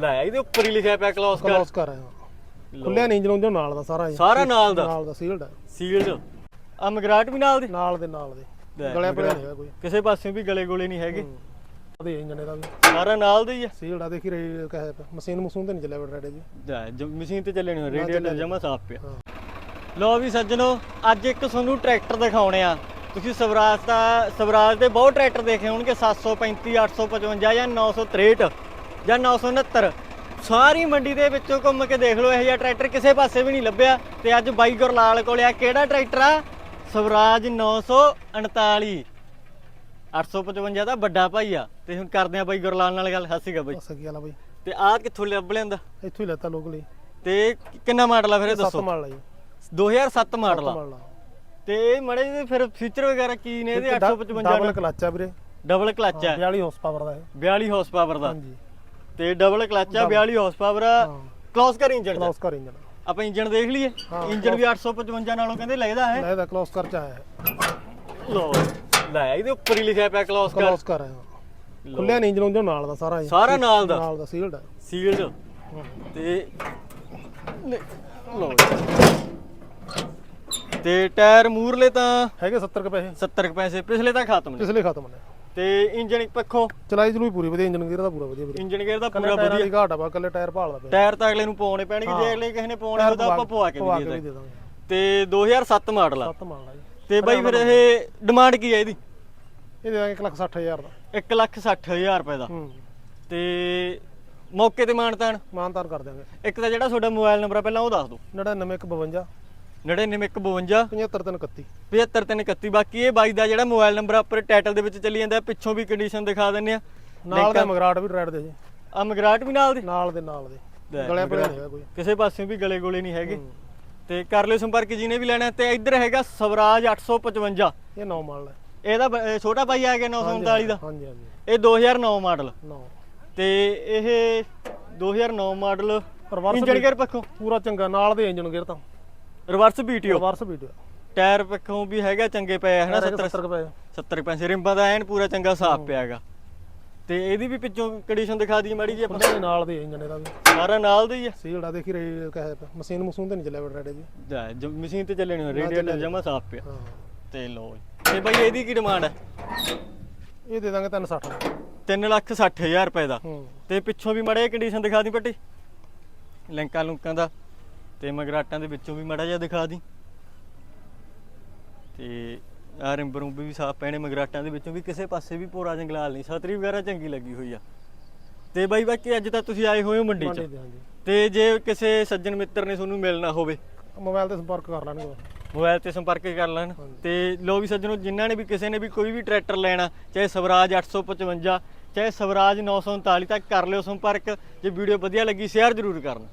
ਲੈ ਇਹਦੇ ਉੱਪਰ ਹੀ ਲਿਖਿਆ ਪਿਆ ਕਲੋਸ ਕਰ। ਕਲੋਸ ਕਰ ਆਇਆ। ਖੁੱਲਿਆ ਨਹੀਂ ਇੰਜਨ ਨਾਲ ਦਾ ਸਾਰਾ ਇਹ। ਸਾਰਾ ਨਾਲ ਦਾ? ਨਾਲ ਦਾ ਸੀਲਡ ਹੈ ਸੀਲਡ ਆ ਮਗਰਾਟ ਵੀ ਨਾਲ ਦੀ? ਨਾਲ ਦੇ ਨਾਲ ਦੇ। ਗਲਿਆ ਮਗਰਾਟ। ਨਹੀਂ ਹੈਗਾ ਕੋਈ। ਕਿਸੇ ਪਾਸੇ ਵੀ ਗਲੇ ਗੋਲੇ ਨਹੀਂ ਹੈਗੇ। ਉਹਦੇ ਇੰਜਨ ਇਹਦਾ ਵੀ। ਸਾਰਾ ਨਾਲ ਦਾ ਹੀ ਆ। ਸੀਲਡ ਆ ਦੇਖੀ ਰਹੀ ਕਹੇ ਮਸ਼ੀਨ ਮਸੂਨ ਤੇ ਨਹੀਂ ਚੱਲਿਆ ਬਟਰੇਡੇ ਜੀ ਲੈ, ਜ- ਮਸ਼ੀਨ ਤੇ ਚੱਲੇ ਨਹੀਂ ਰੇਡੀਏਟਰ ਜਮਾ ਸਾਫ਼ ਪਿਆ। ਹਾਂ। ਲੋ ਵੀ ਸੱਜਣੋ ਅੱਜ ਇੱਕ ਤੁਹਾਨੂੰ ਟਰੈਕਟਰ ਦਿਖਾਉਣੇ ਆ। ਤੁਸੀਂ ਸਵਰਾਜ ਦਾ ਸਵਰਾਜ ਦੇ ਬਹੁਤ ਟਰੈਕਟਰ ਦੇਖੇ ਹੋਣਗੇ 735 855 ਜਾਂ 963 ਜਾਂ 969 ਸਾਰੀ ਮੰਡੀ ਦੇ ਵਿੱਚੋਂ ਘੁੰਮ ਕੇ ਦੇਖ ਲਓ ਇਹ ਜਿਹਾ ਟਰੈਕਟਰ ਕਿਸੇ ਪਾਸੇ ਵੀ ਨਹੀਂ ਲੱਭਿਆ। ਤੇ ਅੱਜ ਬਾਈ ਗੁਰਲਾਲ ਕੋਲੇ ਆ। ਕਿਹੜਾ ਟਰੈਕਟਰ ਆ? ਸਵਰਾਜ 939 855 ਦਾ ਵੱਡਾ ਭਾਈ ਆ। ਤੇ ਹੁਣ ਕਰਦੇ ਆ ਬਾਈ ਗੁਰਲਾਲ ਨਾਲ ਗੱਲ। ਹੱਸੀਗਾ ਬਾਈ। ਬਸ ਕੀ ਵਾਲਾ ਬਈ। ਤੇ ਆਹ ਕਿੱਥੋਂ ਲੱਭ ਲੈਂਦਾ ਇੱਥੋਂ ਹੀ ਲੈਤਾ ਲੋਕਲੀ ਤੇ ਕਿੰਨਾ ਮਾਡਲ ਆ ਫਿਰ ਇਹ ਸੱਤ ਦੱਸੋ? ਮਾਲ ਲਈ 2007 ਮਾਡਲ ਆ। ਤੇ ਇਹ ਮੜੇ ਜਿਹੇ ਫਿਰ ਫੀਚਰ ਵਗੈਰਾ ਕੀ ਨੇ ਇਹਦੇ? 855 ਡਬਲ ਕਲਚ ਆ ਵੀਰੇ। ਡਬਲ ਕਲਚ ਹੈ 42 ਹਾਰਸ ਪਾਵਰ ਦਾ ਇਹ। 42 ਹਾਰਸ ਪਾਵਰ ਦਾ। ਹਾਂਜੀ। ਤੇ ਡਬਲ ਕਲਚ ਹੈ 42 ਹਾਰਸ ਪਾਵਰ ਹਾਂ। ਕਲੋਸ ਕਰ ਇੰਜਨ ਕਲੋਸ ਕਰ ਇੰਜਨ ਆਪਾਂ ਇੰਜਨ ਦੇਖ ਲਈਏ। ਹਾਂ, ਇੰਜਨ ਵੀ 855 ਨਾਲੋਂ ਕਹਿੰਦੇ ਲੱਗਦਾ ਹੈ। ਲੈ ਇਹਦਾ ਕਲੋਸ ਕਰ ਚ ਆਇਆ। ਹੈ ਲੋ ਲੈ ਇਹਦੇ ਉੱਪਰ ਹੀ ਲਿਖਿਆ ਪਿਆ ਕਲੋਸ ਕਰ। ਕਲੋਸ ਕਰ ਆਇਆ। ਖੁੱਲਿਆ ਨਹੀਂ ਇੰਜਨ ਨਾਲ ਦਾ ਸਾਰਾ। ਸਾਰਾ ਨਾਲ ਦਾ। ਨਾਲ ਦਾ ਸੀਲਡ ਸੀਲਡ। ਤੇ ਲੈ। ਤੇ ਟਾਇਰ ਮੂਰਲੇ ਤਾਂ ਹੈਗੇ 70 ਕੁ ਪੈਸੇ। 70 ਕੁ ਪੈਸੇ। ਪਿਛਲੇ ਤਾਂ ਖਤਮ ਨੇ। ਪਿਛਲੇ ਖਤਮ ਨੇ। ਤੇ ਇੰਜਨ ਇੱਕ ਪੱਖੋਂ ਚਲਾਈ ਚਲੂਈ ਪੂਰੀ ਵਧੀਆ ਇੰਜਨ ਗੇਅਰ ਦਾ ਪੂਰਾ ਵਧੀਆ ਵੀਰੇ। ਇੰਜਨ ਗੇਅਰ ਦਾ ਕੱਲੇ ਪੂਰਾ ਟਾਇਰਾਂ ਵਧੀਆ। ਦੀ ਘਾਟ ਆ ਬਾ ਕੱਲੇ ਟਾਇਰ ਭਾਲਦਾ ਪਿਆ। ਟਾਇਰ ਤਾਂ ਅਗਲੇ ਨੂੰ ਪਾਉਣੇ ਪੈਣਗੇ ਜੇ। ਅਗਲੇ ਕਿਸੇ ਨੇ ਪਾਉਣੇ ਹੋਵੇ ਤਾਂ ਆਪਾਂ ਪਵਾ ਕੇ ਵੀ ਦੇ ਦਾਂਗੇ। ਦੇ ਦਾਂਗੇ। ਤੇ 2007 ਮਾਡਲ ਆ। ਸੱਤ ਮਾਲ ਆ ਜੀ। ਤੇ ਬਾਈ ਫਿਰ ਇਹ ਡਿਮਾਂਡ ਕੀ ਹੈ ਇਹਦੀ? ਇਹ ਦੇ ਦਾਂਗੇ 1 ਲੱਖ 60000 ਦਾ। 1 ਲੱਖ 60000 ਰੁਪਏ ਦਾ। ਹੂੰ। ਤੇ ਮੌਕੇ ਤੇ ਮਾਨਤਾਨ? ਮਾਨਤਾਨ ਕਰ ਦਿਆਂਗੇ। ਇੱਕ ਤਾਂ ਜਿਹੜਾ ਤੁਹਾਡਾ ਮੋਬਾਈਲ ਨੰਬਰ ਆ ਪਹਿਲਾਂ ਉਹ ਦੱਸ ਦਿਓ। 9952 99152 75331 75331 ਬਾਕੀ ਇਹ ਬਾਈ ਦਾ ਜਿਹੜਾ ਮੋਬਾਈਲ ਨੰਬਰ ਉੱਪਰ ਟਾਈਟਲ ਦੇ ਵਿੱਚ ਚੱਲੀ ਜਾਂਦਾ। ਪਿੱਛੋਂ ਵੀ ਕੰਡੀਸ਼ਨ ਦਿਖਾ ਦਿੰਨੇ ਆ। ਨਾਲ ਦੇ ਮਗਰਾਟ ਵੀ ਰੈਡ ਦੇ ਜੀ। ਆ ਮਗਰਾਟ ਵੀ ਨਾਲ ਦੇ? ਨਾਲ ਦੇ ਨਾਲ ਦੇ। ਲੈ, ਗਲਿਆ ਪੜਿਆ ਨਹੀਂ ਹੈਗਾ ਕੋਈ। ਕਿਸੇ ਪਾਸੇ ਵੀ ਗਲੇ ਗੋਲੇ ਨਹੀਂ ਹੈਗੇ। ਤੇ ਕਰ ਲਿਓ ਸੰਪਰਕ ਜਿਹਨੇ ਵੀ ਲੈਣਾ ਤੇ ਇੱਧਰ ਹੈਗਾ ਸਵਰਾਜ 855 ਇਹ ਨੌ ਮਾਲ ਹੈ। ਇਹਦਾ ਛੋਟਾ ਭਾਈ ਆ ਗਿਆ 939 ਦਾ। ਹਾਂਜੀ ਹਾਂਜੀ। ਇਹ 2009 ਮਾਡਲ। ਤੇ ਇਹ 2009 ਮਾਡਲ ਇੰਜਨ ਗੇਅਰ ਪੱਖੋਂ। ਪੂਰਾ ਚੰਗਾ ਨਾਲ ਦੇ ਇੰਜਨ ਗੇਅਰ ਤਾਂ। Reverse PTO reverse video tyre ਪੱਖੋਂ ਵੀ ਹੈਗਾ ਚੰਗੇ ਪਏ ਆ ਹਨਾ? 70 70 ਰੁਪਏ 70 ਪੈਸੇ ਰਿੰਬਾਂ ਦਾ ਐਨ ਪੂਰਾ ਚੰਗਾ ਸਾਫ਼ ਪਿਆ ਹੈਗਾ ਤੇ ਇਹਦੀ ਵੀ ਪਿੱਛੋਂ ਕੰਡੀਸ਼ਨ ਦਿਖਾ ਦਈਏ ਮਾੜੀ ਜੀ ਆਪਾਂ। ਨਾਲ ਦੇ ਇੰਜਨ ਇਹਦਾ ਵੀ। ਸਾਰਾ ਨਾਲ ਦਾ ਹੀ ਆ। ਸੀਲਡ ਆ ਦੇਖੀ ਰਹੀ ਕਹੇ ਮਸ਼ੀਨ ਮਸੂਨ ਤੇ ਨਹੀਂ ਚੱਲਿਆ ਬਟਰੇਡੇ ਜੀ ਮਸ਼ੀਨ ਤੇ ਚੱਲੇ ਨਹੀਂ ਰੇਡੀਏਟਰ ਜਮਾ ਸਾਫ਼ ਪਿਆ। ਹਾਂ। ਤੇ ਲੋ ਤੇ ਬਾਈ ਇਹਦੀ ਕੀ ਡਿਮਾਂਡ ਹੈ ਇਹ ਦੇ ਦਾਂਗੇ 360 3 ਲੱਖ 60 ਹਜ਼ਾਰ ਰੁਪਏ ਦਾ। ਹੂੰ। ਤੇ ਪਿੱਛੋਂ ਵੀ ਮੜੇ ਕੰਡੀਸ਼ਨ ਦਿਖਾ ਦੀ ਪੱਟੀ। ਲਿੰਕਾਂ ਲੁੰਕਾਂ ਦਾ। ਤੇ ਮਗਰਾਟਾਂ ਦੇ ਵਿੱਚੋਂ ਵੀ ਮੜਾ ਜਿਹਾ ਦਿਖਾ ਦੀ। ਤੇ ਆ ਰਿੰਬਰੋਂ ਵੀ ਸਾਫ਼ ਪੈਣੇ ਮਗਰਾਟਾਂ ਦੇ ਵਿੱਚੋਂ ਵੀ ਕਿਸੇ ਪਾਸੇ ਵੀ ਭੋਰਾ ਜੰਗਲਾਲ ਨਹੀਂ ਛਤਰੀ ਵਗੈਰਾ ਚੰਗੀ ਲੱਗੀ ਹੋਈ ਆ। ਤੇ ਬਾਈ ਬਾਕੀ ਅੱਜ ਤਾਂ ਤੁਸੀਂ ਆਏ ਹੋਏ ਹੋ ਮੰਡੀ 'ਚ। ਤੇ ਜੇ ਕਿਸੇ ਸੱਜਣ ਮਿੱਤਰ ਨੇ ਤੁਹਾਨੂੰ ਮਿਲਣਾ ਹੋਵੇ। ਮੋਬਾਈਲ ਤੇ ਸੰਪਰਕ ਕਰ ਲੈਣਗੇ ਮੋਬਾਈਲ ਤੇ ਸੰਪਰਕ ਕਰ ਲੈਣ। ਤੇ ਲੋ ਵੀ ਸੱਜਣੋ ਜਿਨ੍ਹਾਂ ਨੇ ਵੀ ਕਿਸੇ ਨੇ ਵੀ ਕੋਈ ਵੀ ਟਰੈਕਟਰ ਲੈਣਾ ਚਾਹੇ ਸਵਰਾਜ 855 ਚਾਹੇ ਸਵਰਾਜ 939 ਤੱਕ ਕਰ ਲਿਓ ਸੰਪਰਕ। ਜੇ ਵੀਡੀਓ ਵਧੀਆ ਲੱਗੀ ਸ਼ੇਅਰ ਜ਼ਰੂਰ ਕਰਨਾ।